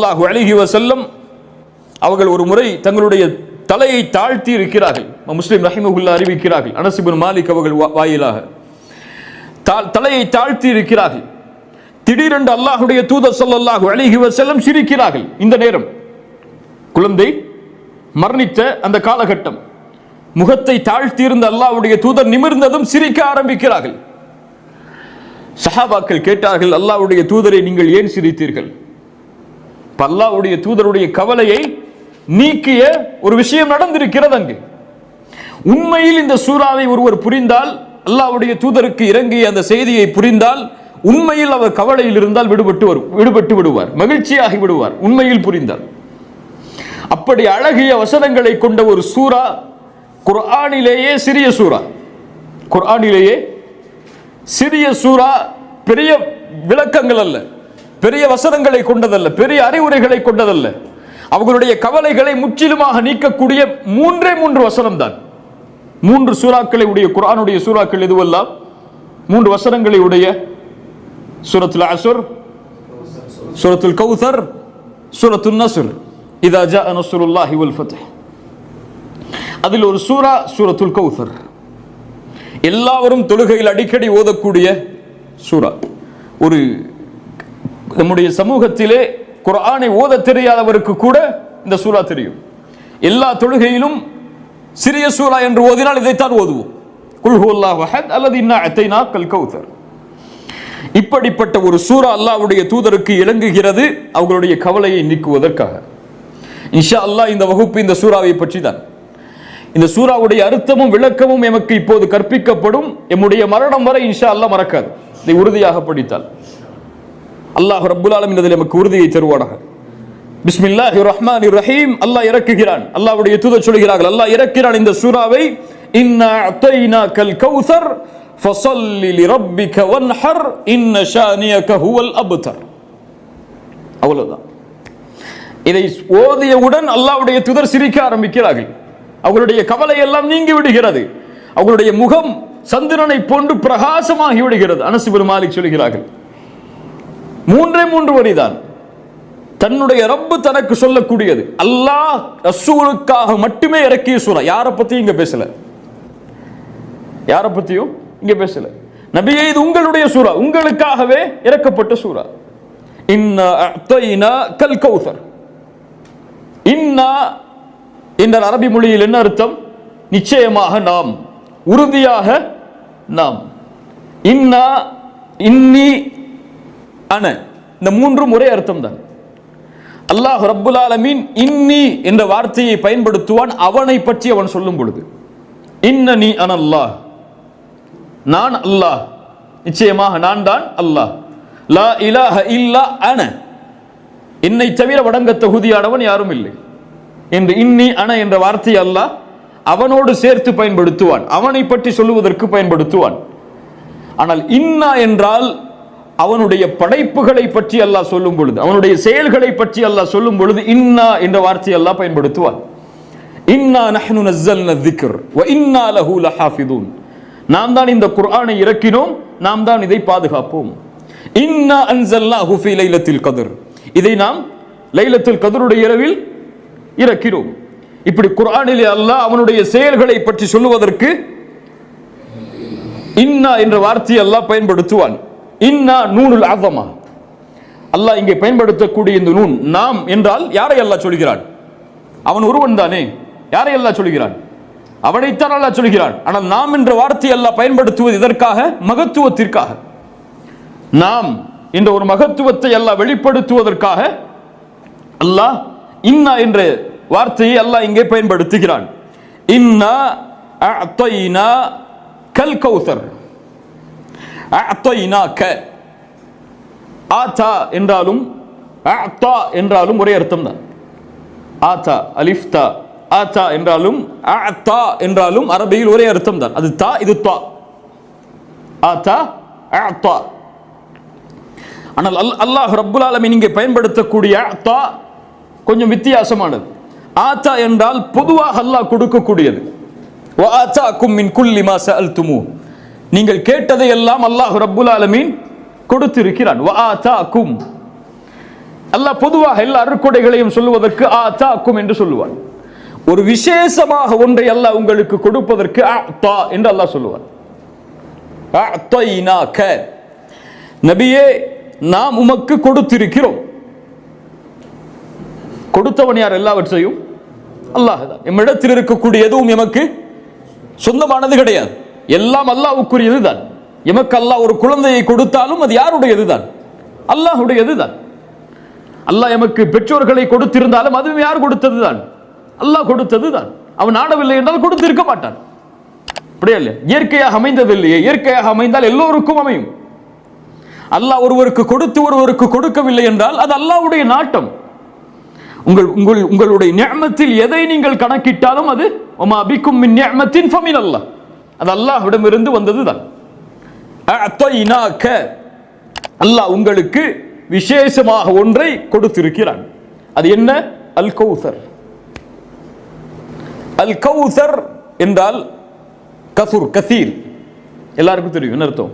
அல்லாஹு அலிஹி வசல்லம் அவர்கள் ஒரு முறை தங்களுடைய தலையை தாழ்த்தி இருக்கிறார்கள். முஸ்லிம் ரஹிமகுல்லா அறிவிக்கிறார்கள். அனசிபின் மாலிக் அவர்கள் வாயிலாக தலையை தாழ்த்தி இருக்கிறார்கள். திடீரென்று அல்லாஹுடைய தூதர் சொல்லல்லாஹு அழகி வசல்லம் சிரிக்கிறார்கள். இந்த நேரம் குழந்தை மரணித்த அந்த காலகட்டம் முகத்தை தாழ்த்தியிருந்த அல்லாஹுடைய தூதர் நிமிர்ந்ததும் சிரிக்க ஆரம்பிக்கிறார்கள். சஹாபாக்கள் கேட்டார்கள் அல்லாஹுடைய தூதரை நீங்கள் ஏன் சிரித்தீர்கள்? பல்லாவுடைய தூதருடைய கவலையை நீக்கிய ஒரு விஷயம் நடந்திருக்கிறது அங்கு. உண்மையில் இந்த சூறாவை ஒருவர் புரிந்தால் அல்லாவுடைய தூதருக்கு இறங்கிய அந்த செய்தியை புரிந்தால் உண்மையில் அவர் கவலையில் இருந்தால் விடுபட்டு வரும் விடுபட்டு விடுவார் மகிழ்ச்சியாகி விடுவார் உண்மையில் புரிந்தால் அப்படி அழகிய வசனங்களை கொண்ட ஒரு சூரா குர்ஆனிலேயே சிறிய சூரா குர்ஆனிலேயே சிறிய சூரா பெரிய விளக்கங்கள் அல்ல. பெரிய வசனங்களை கொண்டதல்ல பெரிய அறிவுரைகளை கொண்டதல்ல. அவர்களுடைய கவலைகளை முற்றிலுமாக நீக்கக்கூடிய மூன்றே மூன்று வசனம் தான் மூன்று சூறாக்களை உடைய குரானுடைய சூறாக்கள் எதுவெல்லாம்? மூன்று வசனங்களை உடைய சூரத்துல் அசுர் சூரத்துல் கௌசர் சூரத்துல் நசுர். இதா ஜா நஸ்ருல்லாஹி வல் ஃபத்ஹ். அதில் ஒரு சூரா சூரத்துல் கௌசர் எல்லாவரும் தொழுகையில் அடிக்கடி ஓதக்கூடிய சூரா ஒரு நம்முடைய சமூகத்திலே குரானை ஓத தெரியாதவருக்கு கூட இந்த சூரா தெரியும். எல்லா தொழுகையிலும் சிறிய சூரா என்று ஓதினால் இதைத்தான் ஓதுவோம். குல்ஹு அல்லாஹ் அல்லது இன்னா அத்தைனா கல் கௌதர். இப்படிப்பட்ட ஒரு சூரா அல்லாஹ்வுடைய தூதருக்கு இறங்குகிறது அவர்களுடைய கவலையை நீக்குவதற்காக. இன்ஷா அல்லாஹ் இந்த வகுப்பு இந்த சூறாவை பற்றி தான் இந்த சூறாவுடைய அர்த்தமும் விளக்கமும் எமக்கு இப்போது கற்பிக்கப்படும். எம்முடைய மரணம் வரை இன்ஷா அல்லாஹ் மறக்காது. இதை உறுதியாக படித்தால். அல்லாஹ் ரப்புல் ஆலமீன் இதில் எமக்கு உறுதியை தருவானாக. பிஸ்மில்லாஹி ரஹ்மானி ரஹீம். அல்லாஹ் இறக்குகிறான். அல்லாஹ்வுடைய தூதர் சொல்கிறார்கள் அல்லாஹ் இறக்கிறான் இந்த சூறாவை. இன்னா அத்தைனாக்கல் கௌசர் ஃபஸல்லி லிரப்பிக வன்ஹர் இன்ன ஷானியக ஹுவல் அப்தர். அவ்வளவுதான். இதை ஓதியவுடன் அல்லாஹ்வுடைய துதர் சிரிக்க ஆரம்பிக்கிறார்கள். அவர்களுடைய கவலை எல்லாம் நீங்கி விடுகிறது. அவர்களுடைய முகம் சந்திரனை போன்று பிரகாசமாகி விடுகிறது. அனசுபுருமாலிக் சொல்கிறார்கள் மூன்றே மூன்று வரிதான் தன்னுடைய ரப்பு தனக்கு சொல்லக்கூடியது. அல்லாஹ் ரசூலுக்காக மட்டுமே இறக்கிய சூறா. யாரை பத்தியும் இங்க பேசல. யாரை பத்தியும் இங்க பேசல. நபியே இது உங்களுடைய சூறா. உங்களுக்காகவே இறக்கப்பட்ட சூறா. இன்னா கல் கௌசர் இன்னா என்ற அரபி மொழியில் என்ன அர்த்தம்? நிச்சயமாக நாம். உறுதியாக நாம். இன்னா இன்னி அன இந்த மூன்றும் ஒரே அர்த்தம் தான் அல்லாஹ் ரப்புல் ஆலமீன் இன்னி என்ற வார்த்தையை பயன்படுத்துவான் அவனை பற்றி அவன் சொல்லும் பொழுது. நீ அண அல்லாஹ் நான் அல்லாஹ். நிச்சயமாக நான் தான் அல்லாஹ். லா இலாஹ இல்லா அன என்னை தவிர வடங்க தகுதியானவன் யாரும் இல்லை. என்று இன்னி அன என்ற வார்த்தையை அல்லாஹ் அவனோடு சேர்த்து பயன்படுத்துவான் அவனை பற்றி சொல்லுவதற்கு பயன்படுத்துவான். ஆனால் இன்னா என்றால் அவனுடைய படைப்புகளை பற்றி அல்லா சொல்லும் பொழுது அவனுடைய செயல்களை பற்றி அல்லா சொல்லும் பொழுது இன்னா என்ற வார்த்தையை அல்லாஹ் பயன்படுத்துவார் இன்னா நஹ்னு நஸ்ஸல்ன திக்ர் வ இன்னா லஹு லஹாஃபிதூன். நாம் தான் இந்த குர்ஆனை இறக்கினோம் நாம் தான் இதை பாதுகாப்போம். இன்னா அன்சல்லாஹு ஃபீ லைலத்தில் கதிர். இதை நாம் லைலத்தில் கதிருடைய இரவில் இறக்கிறோம் இப்படி குர்ஆனிலே அல்லாஹ் அவனுடைய செயல்களை பற்றி சொல்லுவதற்கு இன்னா என்ற வார்த்தையை அல்லாஹ் பயன்படுத்துவான். இன்னா நூனுல் அஸமா அல்லாஹ் இங்கே பயன்படுத்தக்கூடிய இந்த நூன் நாம் என்றால் யாரை அல்லாஹ் சொல்கிறான்? அவன் ஒருவன் தானே. யாரை அல்லாஹ் சொல்கிறான்? அவனைத்தான் அல்லாஹ் சொல்கிறான். ஆனால் நாம் என்ற வார்த்தை அல்லாஹ் பயன்படுத்துவது இதற்காக மகத்துவத்திற்காக. நாம் என்ற ஒரு மகத்துவத்தை அல்லாஹ் வெளிப்படுத்துவதற்காக அல்லாஹ் இன்னா என்ற வார்த்தையை அல்லாஹ் இங்கே பயன்படுத்துகிறான். இன்னா கல் கௌசர் ஆத்தா என்றாலும் அஅத்தா என்றாலும் ஒரே அர்த்தம் தான். ஆத்தா அலிஃப்தா ஆத்தா என்றாலும் அஅத்தா என்றாலும் அரபியில் ஒரே அர்த்தம் தான். அது தா இது தா. ஆத்தா அஅத்தா ஆனால் அல் அல்லாஹ் ரப்புல் ஆலமின் இங்கே பயன்படுத்தக்கூடிய தா கொஞ்சம் வித்தியாசமானது. ஆத்தா என்றால் பொதுவாக அல்லாஹ் கொடுக்கக்கூடியது. வ ஆத்தாக்கும் மின் குல்லி அல் சஅல்துமூ. நீங்கள் கேட்டதை எல்லாம் அல்லாஹ் ரப்புல் ஆலமீன் கொடுத்திருக்கிறான். அல்லாஹ் பொதுவாக எல்லா அருக்குடைகளையும் சொல்லுவதற்கு ஆ தாக்கும் என்று சொல்லுவான். ஒரு விசேஷமாக ஒன்றை அல்லாஹ் உங்களுக்கு கொடுப்பதற்கு ஆ தா என்று அல்லாஹ் சொல்லுவான். நபியே நாம் உமக்கு கொடுத்திருக்கிறோம். கொடுத்தவன் யார்? எல்லாவற்றையும் அல்லாஹ் தான். எம்மிடத்தில் இருக்கக்கூடிய எதுவும் எமக்கு சொந்தமானது கிடையாது. எல்லாம் அல்லாவுக்குரியது தான். எமக்கு அல்லாஹ் ஒரு குழந்தையை கொடுத்தாலும் அது யாருடையது தான்? அல்லாஹுடையது தான். அல்லாஹ் எமக்கு பெற்றோர்களை கொடுத்திருந்தாலும் அதுவும் யார் கொடுத்தது தான்? அல்லாஹ் கொடுத்தது தான். அவன் நாடவில்லை என்றால் கொடுத்திருக்க மாட்டான். அப்படியே இல்லை இயற்கையாக அமைந்ததில்லையே. இயற்கையாக அமைந்தால் எல்லோருக்கும் அமையும். அல்லாஹ் ஒருவருக்கு கொடுத்து ஒருவருக்கு கொடுக்கவில்லை என்றால் அது அல்லாஹ்வுடைய நாட்டம். உங்கள் உங்கள் உங்களுடைய நியமத்தில் எதை நீங்கள் கணக்கிட்டாலும் அது ஒமா அபிக்கும் மின் நியமத்தின் ஃபமின் அல்லாஹ். அது அல்லாஹ்விடமிருந்து வந்ததுதான். தான் அல்லாஹ் உங்களுக்கு விசேஷமாக ஒன்றை கொடுத்திருக்கிறான். அது என்ன? அல் கௌசர் அல் கௌசர் என்றால் கசூர் கசீர். எல்லாருக்கும் தெரியும் என்ன அர்த்தம்?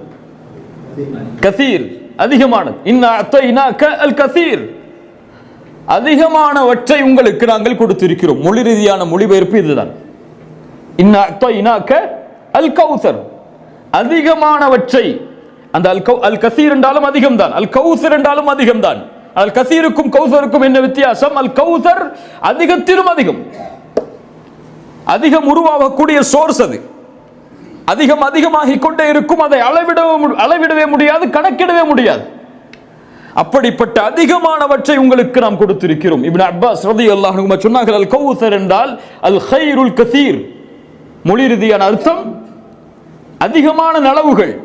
கசீர் அதிகமானது. இன்ன அல் கசீர் அதிகமானவற்றை உங்களுக்கு நாங்கள் கொடுத்திருக்கிறோம். மொழி ரீதியான மொழிபெயர்ப்பு இதுதான். இன்ன அத்தைனாக்க அல் கௌசர் அதிகமானவற்றை அந்த அல் கௌ அல் கசீர் என்றாலும் அதிகம்தான். அல் கௌசர் என்றாலும் அதிகம்தான். அல் கசீருக்கும் கௌசருக்கும் என்ன வித்தியாசம்? அல் கௌசர் அதிகத்திலும் அதிகம். அதிகம் உருவாகக்கூடிய சோர்ஸ் அது. அதிகம் அதிகமாகிக் கொண்டே இருக்கும். அதை அளவிடவே அளவிடவே முடியாது கணக்கிடவே முடியாது. அப்படிப்பட்ட அதிகமானவற்றை உங்களுக்கு நாம் கொடுத்திருக்கிறோம். இப்னு அப்பாஸ் ரலியல்லாஹு அல்லாஹ் சொன்னார்கள் அல் கௌசர் என்றால் அல் ஹைருல் கசீர் மொழி ரீதியான அர்த்தம் அதிகமான நலவுகள்.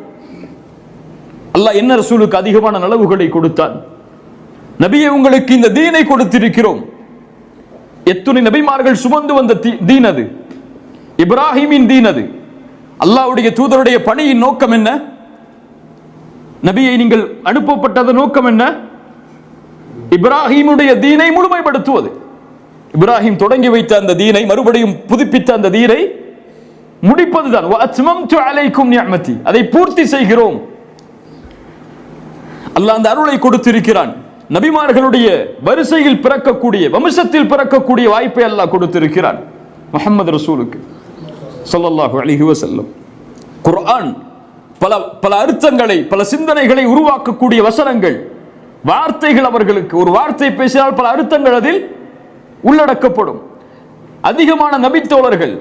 அல்லாஹ் என்ன ரசூலுக்கு அதிகமான நலவுகளை கொடுத்தான்? நபியை உங்களுக்கு இந்த தீனை கொடுத்திருக்கிறோம். எத்துணை நபிமார்கள் சுமந்து வந்த தீ- தீன் அது. இப்ராஹிமின் தீன் அது. அல்லாஹ்வுடைய தூதருடைய பணியின் நோக்கம் என்ன? நபியை நீங்கள் அனுப்பப்பட்டது நோக்கம் என்ன? இப்ராஹிமுடைய தீனை முழுமைப்படுத்துவது. இப்ராஹிம் தொடங்கி வைத்த அந்த தீனை மறுபடியும் புதுப்பித்த அந்த தீனை முடிப்பதுதான். அலைக்கும் நிஅமதி அதை பூர்த்தி செய்கிறோம். அல்லாஹ் அந்த அருளை கொடுத்திருக்கிறான். நபிமார்களுடைய வரிசையில் பிறக்கக்கூடிய வம்சத்தில் பிறக்கக்கூடிய வாய்ப்பை அல்லாஹ் கொடுத்திருக்கிறான். முகமது ரசூலுக்கு சொல்லல்லாஹு அலிஹி வசல்லம் குர்ஆன் பல பல அர்த்தங்களை பல சிந்தனைகளை உருவாக்கக்கூடிய வசனங்கள். வார்த்தைகள் அவர்களுக்கு ஒரு வார்த்தை பேசினால் பல அர்த்தங்கள் அதில் உள்ளடக்கப்படும். அதிகமான நபித்தோழர்கள்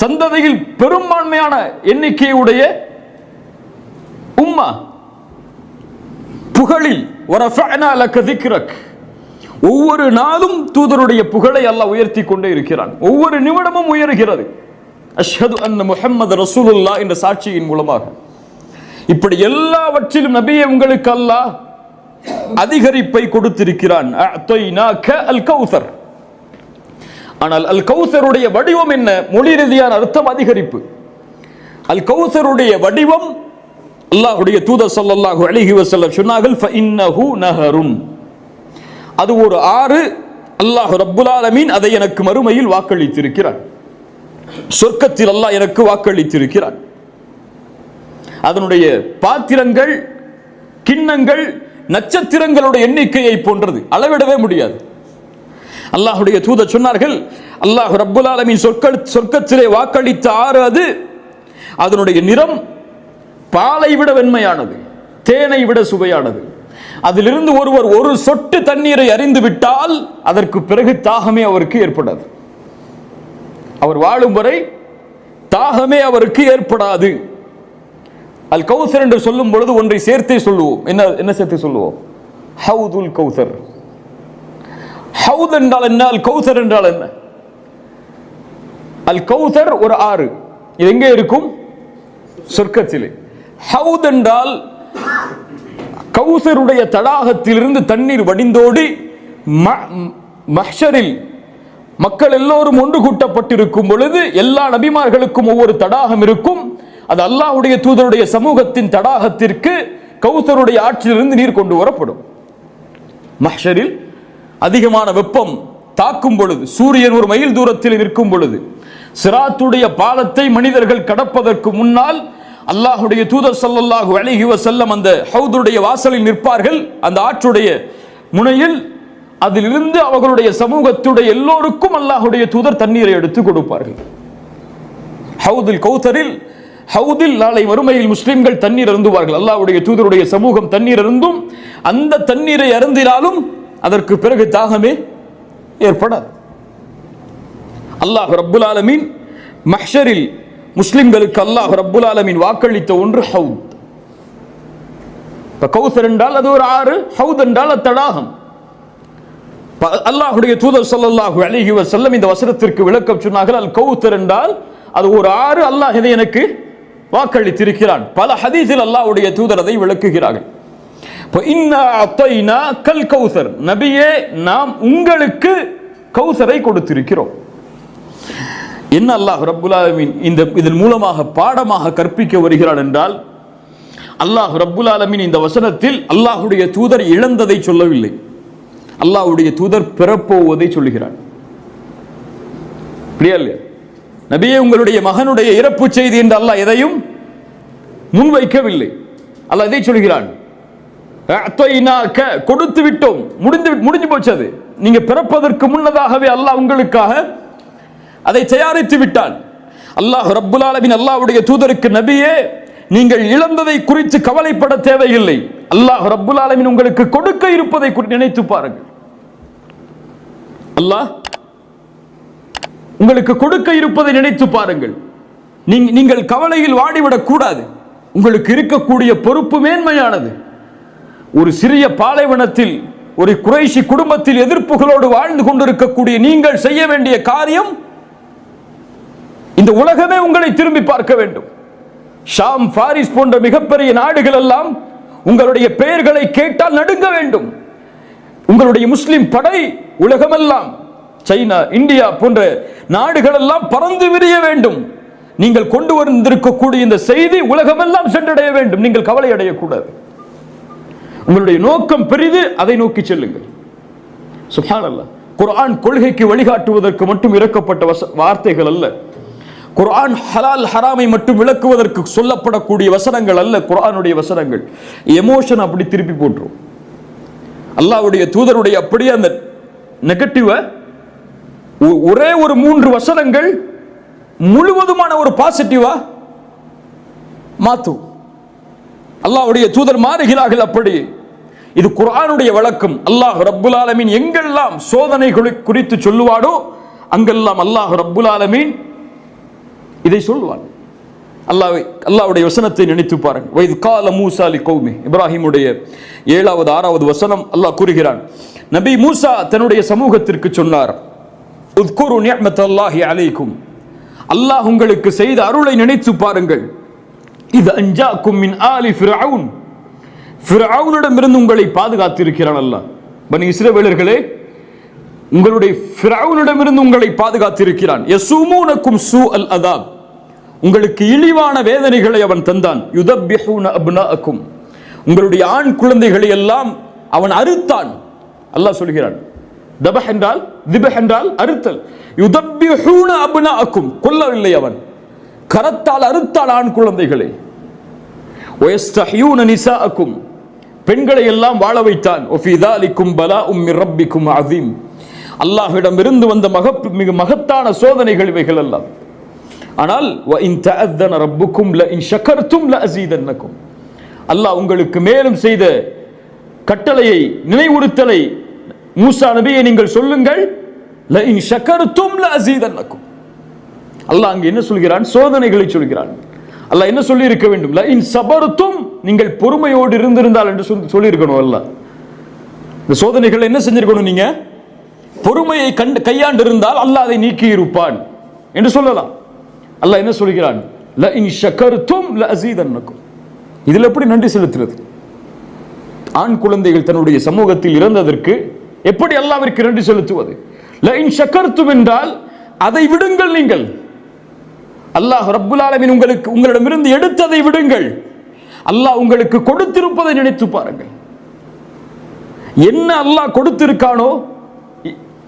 சந்ததியில் பெரும்பான்மையான எண்ணிக்கையுடைய உம்மா. புகழில் ஒவ்வொரு நாளும் தூதருடைய புகழை அல்லாஹ் உயர்த்தி கொண்டே இருக்கிறான். ஒவ்வொரு நிமிடமும் உயர்கிறது. அஷ்ஹது அன் முஹம்மது ரசூலுல்லா என்ற சாட்சியின் மூலமாக. இப்படி எல்லாவற்றிலும் நபியை உங்களுக்கு அல்லாஹ் அதிகரிப்பை கொடுத்திருக்கிறான். அல் கௌசர் ஆனால் அல் கௌசருடைய வடிவம் என்ன? மொழி ரீதியான அர்த்தம் அதிகரிப்பு. அல் கௌசருடைய வடிவம் அல்லாஹுடைய தூதர் ஸல்லல்லாஹு அழகி வஸல்லம் சொன்னார்கள் அது ஒரு ஆறு. அல்லாஹ் ரப்புல் அதை எனக்கு மறுமையில் வாக்களித்திருக்கிறான். சொர்க்கத்தில் அல்லாஹ் எனக்கு வாக்களித்திருக்கிறான். அதனுடைய பாத்திரங்கள் கிண்ணங்கள் நட்சத்திரங்களுடைய எண்ணிக்கையை போன்றது. அளவிடவே முடியாது. அல்லாஹுடைய தூத சொன்னார்கள் அல்லாஹ் ரப்புல் ஆலமின் சொற்கள் சொர்க்கத்திலே வாக்களித்த ஆறு அது? அதனுடைய நிறம் பாலை விட வெண்மையானது தேனை விட சுவையானது. அதிலிருந்து ஒருவர் ஒரு சொட்டு தண்ணீரை அறிந்து விட்டால் அதற்கு பிறகு தாகமே அவருக்கு ஏற்படாது. அவர் வாழும் வரை தாகமே அவருக்கு ஏற்படாது. அல் கௌசர் என்று சொல்லும் பொழுது ஒன்றை சேர்த்தே சொல்லுவோம். என்ன என்ன சேர்த்து சொல்லுவோம்? ஹவுதுல் கௌசர். ஹவுத் என்றால் என்ன? அல் கௌசர் என்றால் என்ன? அல் கௌசர் ஒரு ஆறு. இது எங்கே இருக்கும்? சொர்க்கத்திலே. ஹவுத் என்றால் கௌசருடைய தடாகத்திலிருந்து தண்ணீர் வடிந்தோடி ம- மஹ்ஷரில் மக்கள் எல்லோரும் ஒன்று கூட்டப்பட்டிருக்கும் பொழுது எல்லா நபிமார்களுக்கும் ஒவ்வொரு தடாகம் இருக்கும். அது அல்லாஹ்வுடைய தூதருடைய சமூகத்தின் தடாகத்திற்கு கௌசருடைய ஆற்றிலிருந்து நீர் கொண்டு வரப்படும். மஹ்ஷரில் அதிகமான வெப்பம் தாக்கும் பொழுது சூரியன் ஒரு மைல் தூரத்தில் நிற்கும் பொழுது சிராத்துடைய பாலத்தை மனிதர்கள் கடப்பதற்கு முன்னால் அல்லாஹுடைய தூதர் சல்லல்லாஹு அலைஹி செல்லம் அந்த ஹவுதுடைய வாசலில் நிற்பார்கள். அந்த ஆற்றுடைய முனையில் அதிலிருந்து அவர்களுடைய சமூகத்துடைய எல்லோருக்கும் அல்லாஹுடைய தூதர் தண்ணீரை எடுத்து கொடுப்பார்கள். ஹவுதில் கௌதரில் ஹவுதில் நாளை வறுமையில் முஸ்லிம்கள் தண்ணீர் அருந்துவார்கள். அல்லாஹுடைய தூதருடைய சமூகம் தண்ணீர் அருந்தும் அந்த தண்ணீரை அருந்தினாலும் அதற்கு பிறகு தாகமே ஏற்படாது. அல்லாஹ் ரப்புல் ஆலமீன் மஹ்ஷரில் முஸ்லிம்களுக்கு அல்லாஹ் ரப்புல் ஆலமீன் வாக்களித்த ஒன்று ஹவுத். இப்ப கௌசர் என்றால் அது ஒரு ஆறு ஹவுத் என்றால் அது தடாகம். ப- தூதர் ஸல்லல்லாஹு அழகி செல்லம் இந்த வசனத்திற்கு விளக்கம் சொன்னார்கள் அல் கௌசர் என்றால் அது ஒரு ஆறு அல்லாஹ் இதை எனக்கு வாக்களித்திருக்கிறான். பல ஹதீஸில் அல்லாஹுடைய தூதர் அதை விளக்குகிறார்கள். இப்போ இன்னா அத்தைனா கல் கௌசர் நபியே நாம் உங்களுக்கு கௌசரை கொடுத்திருக்கிறோம். என்ன அல்லாஹ் ரப்புல் இந்த இதன் மூலமாக பாடமாக கற்பிக்க வருகிறார் என்றால் அல்லாஹ் ரபுல்லாலமீன் இந்த வசனத்தில் அல்லாஹுடைய தூதர் இழந்ததை சொல்லவில்லை. அல்லாஹுடைய தூதர் பிறப்போவதை சொல்லுகிறான் அப்படியா இல்லையா? நபியே உங்களுடைய மகனுடைய இறப்பு செய்தி என்று அல்லாஹ் எதையும் முன்வைக்கவில்லை. அல்லாஹ் இதை சொல்கிறான்? கொடுத்து விட்டோம். முடிந்து முடிஞ்சு போச்சு அது. நீங்க பிறப்பதற்கு முன்னதாகவே அல்லாஹ் உங்களுக்காக அதை தயாரித்து விட்டான். அல்லாஹ் ரப்புல் ஆலமின் அல்லாஹ்வுடைய தூதருக்கு நபியே நீங்கள் இழந்ததை குறித்து கவலைப்பட தேவையில்லை. அல்லாஹ் ரப்புல் ஆலமின் உங்களுக்கு கொடுக்க இருப்பதை நினைத்து பாருங்கள். அல்லாஹ் உங்களுக்கு கொடுக்க இருப்பதை நினைத்து பாருங்கள். நீங்கள் கவலையில் வாடிவிடக் கூடாது உங்களுக்கு இருக்கக்கூடிய பொறுப்பு மேன்மையானது. ஒரு சிறிய பாலைவனத்தில் ஒரு குறைஷி குடும்பத்தில் எதிர்ப்புகளோடு வாழ்ந்து கொண்டிருக்கக்கூடிய நீங்கள் செய்ய வேண்டிய காரியம் இந்த உலகமே உங்களை திரும்பி பார்க்க வேண்டும். ஷாம் பாரிஸ் போன்ற மிகப்பெரிய நாடுகள் எல்லாம் உங்களுடைய பெயர்களை கேட்டால் நடுங்க வேண்டும். உங்களுடைய முஸ்லிம் படை உலகமெல்லாம் சைனா இந்தியா போன்ற நாடுகள் எல்லாம் பறந்து விரிய வேண்டும். நீங்கள் கொண்டு வந்திருக்கக்கூடிய இந்த செய்தி உலகமெல்லாம் சென்றடைய வேண்டும். நீங்கள் கவலை அடையக்கூடாது. உங்களுடைய நோக்கம் பெரிது அதை நோக்கி செல்லுங்கள். சுஹான் அல்ல குர்ஆன் கொள்கைக்கு வழிகாட்டுவதற்கு மட்டும் இறக்கப்பட்ட வச- வார்த்தைகள் அல்ல. குர்ஆன் ஹலால் ஹராமை மட்டும் விளக்குவதற்கு சொல்லப்படக்கூடிய வசனங்கள் அல்ல குர்ஆனுடைய வசனங்கள். எமோஷன் அப்படி திருப்பி போட்டுரும். அல்லாஹ்வுடைய தூதருடைய அப்படியே அந்த நெகட்டிவை ஒரே ஒரு மூன்று வசனங்கள் முழுவதுமான ஒரு பாசிட்டிவா மாற்றும் அல்லாஹ்வுடைய தூதர் மாறுகிறார்கள் அப்படி. இது குரானுடைய வழக்கம். அல்லாஹ் ரப்புல் ஆலமீன் எங்கெல்லாம் சோதனைகளை குறித்து சொல்லுவாடோ அங்கெல்லாம் அல்லாஹ் ரப்புல் ஆலமீன் இதை சொல்லுவான் அல்லாஹ் அல்லாவுடைய வசனத்தை நினைத்து பாருங்க. வைது கால மூசா லி கௌமி இப்ராஹிமுடைய ஏழாவது ஆறாவது வசனம் அல்லாஹ் கூறுகிறான். நபி மூசா தன்னுடைய சமூகத்திற்கு சொன்னார் உத்குரு நிஅமத்தல்லாஹி அலைக்கும். அல்லாஹ் உங்களுக்கு செய்த அருளை நினைத்து பாருங்கள். இது அஞ்சாக்கும் மின் ஆலி ஃபிரவுன் ஃபிரவுனிடமிருந்து உங்களை பாதுகாத்திருக்கிறான் அல்ல பனி இஸ்ரவேலர்களே உங்களுடைய ஃபிரவுனிடமிருந்து உங்களை பாதுகாத்திருக்கிறான். யசூமூனக்கும் சூ அல் அதாப். உங்களுக்கு இழிவான வேதனைகளை அவன் தந்தான். யுதப்பிஹூன அப்னாக்கும் உங்களுடைய ஆண் குழந்தைகளை எல்லாம் அவன் அறுத்தான். அல்லாஹ் சொல்கிறான். தபஹ் என்றால் திபஹ் என்றால் அறுத்தல். யுதப்பிஹூன அப்னாக்கும் கொல்லவில்லை அவன். கரத்தால் அறுத்தால் ஆண் குழந்தைகளை. வயஸ்தஹ்யூன நிசாஅக்கும் பெண்களை எல்லாம் வாழ வைத்தான். ஒஃபி தாலிக்கும் பலா உம்மி ரப்பிக்கும் அதீம் அல்லாஹ்விடம் இருந்து வந்த மகப் மிக மகத்தான சோதனைகள் இவைகள் எல்லாம் ஆனால் வ இன் தஅத்தன ரப்புக்கும் ல இன் ஷக்கர்தும் ல அஸீதன்னக்கும் அல்லாஹ் உங்களுக்கு மேலும் செய்த கட்டளையை நினைவுறுத்தலை மூசா நபியை நீங்கள் சொல்லுங்கள். ல இன் ஷக்கர்தும் ல அஸீதன்னக்கும் அல்லாஹ் அங்கே என்ன சொல்கிறான்? சோதனைகளை சொல்கிறான். அல்ல என்ன சொல்லி இருக்க வேண்டும் இன் சபருத்தும் நீங்கள் பொறுமையோடு இருந்திருந்தால் என்று சொல்லி சொல்லியிருக்கணும் அல்ல இந்த சோதனைகள் என்ன செஞ்சிருக்கணும் நீங்க? பொறுமையை கண்டு கையாண்டு இருந்தால் அல்லாஹ் அதை நீக்கி இருப்பான் என்று சொல்லலாம். அல்லாஹ் என்ன சொல்கிறான்? ல இன் ஷக்கருத்தும் ல அஸீதன்னக்கும் இதில் எப்படி நன்றி செலுத்துறது? ஆண் குழந்தைகள் தன்னுடைய சமூகத்தில் இறந்ததற்கு எப்படி அல்லாவிற்கு நன்றி செலுத்துவது? ல இன் ஷக்கருத்தும் என்றால் அதை விடுங்கள் நீங்கள். அல்லாஹ் ரப்புல் ஆலமீன் உங்களுக்கு உங்களிடமிருந்து எடுத்ததை விடுங்கள். அல்லாஹ் உங்களுக்கு கொடுத்திருப்பதை நினைத்து பாருங்கள். என்ன அல்லாஹ் கொடுத்திருக்கானோ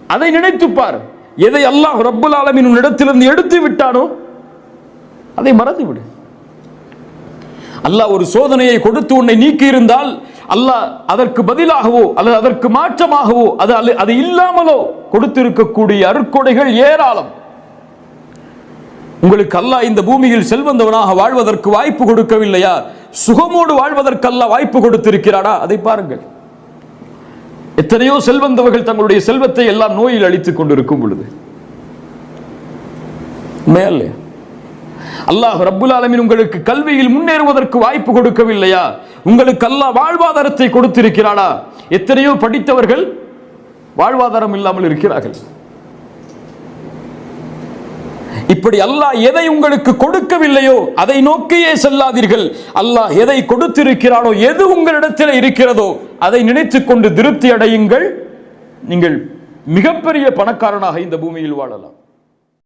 அதை நினைத்து பார். எதை அல்லாஹ் ரப்புல் ஆலமின் உன்னிடத்திலிருந்து எடுத்து விட்டானோ அதை மறந்து விடு அல்லாஹ் ஒரு சோதனையை கொடுத்து உன்னை நீக்கி இருந்தால் அல்லாஹ் அதற்கு பதிலாகவோ அல்லது அதற்கு மாற்றமாகவோ அது அல்ல- அது இல்லாமலோ கொடுத்திருக்கக்கூடிய அருக்கொடைகள் ஏராளம். உங்களுக்கு அல்லாஹ் இந்த பூமியில் செல்வந்தவனாக வாழ்வதற்கு வாய்ப்பு கொடுக்கவில்லையா? சுகமோடு வாழ்வதற்கல்ல வாய்ப்பு கொடுத்திருக்கிறானா அதை பாருங்கள். எத்தனையோ செல்வந்தவர்கள் தங்களுடைய செல்வத்தை எல்லாம் நோயில் அழித்துக் கொண்டிருக்கும் பொழுது. உண்மையா அல்லாஹ் ரப்புல் ஆலமின் உங்களுக்கு கல்வியில் முன்னேறுவதற்கு வாய்ப்பு கொடுக்கவில்லையா? உங்களுக்கு அல்லாஹ் வாழ்வாதாரத்தை கொடுத்திருக்கிறானா எத்தனையோ படித்தவர்கள் வாழ்வாதாரம் இல்லாமல் இருக்கிறார்கள். இப்படி அல்லாஹ் எதை உங்களுக்கு கொடுக்கவில்லையோ அதை நோக்கியே செல்லாதீர்கள். அல்லாஹ் எதை கொடுத்திருக்கிறானோ எது உங்களிடத்தில் இருக்கிறதோ அதை நினைத்துக் கொண்டு திருப்தி அடையுங்கள். நீங்கள் மிகப்பெரிய பணக்காரனாக இந்த பூமியில் வாழலாம்.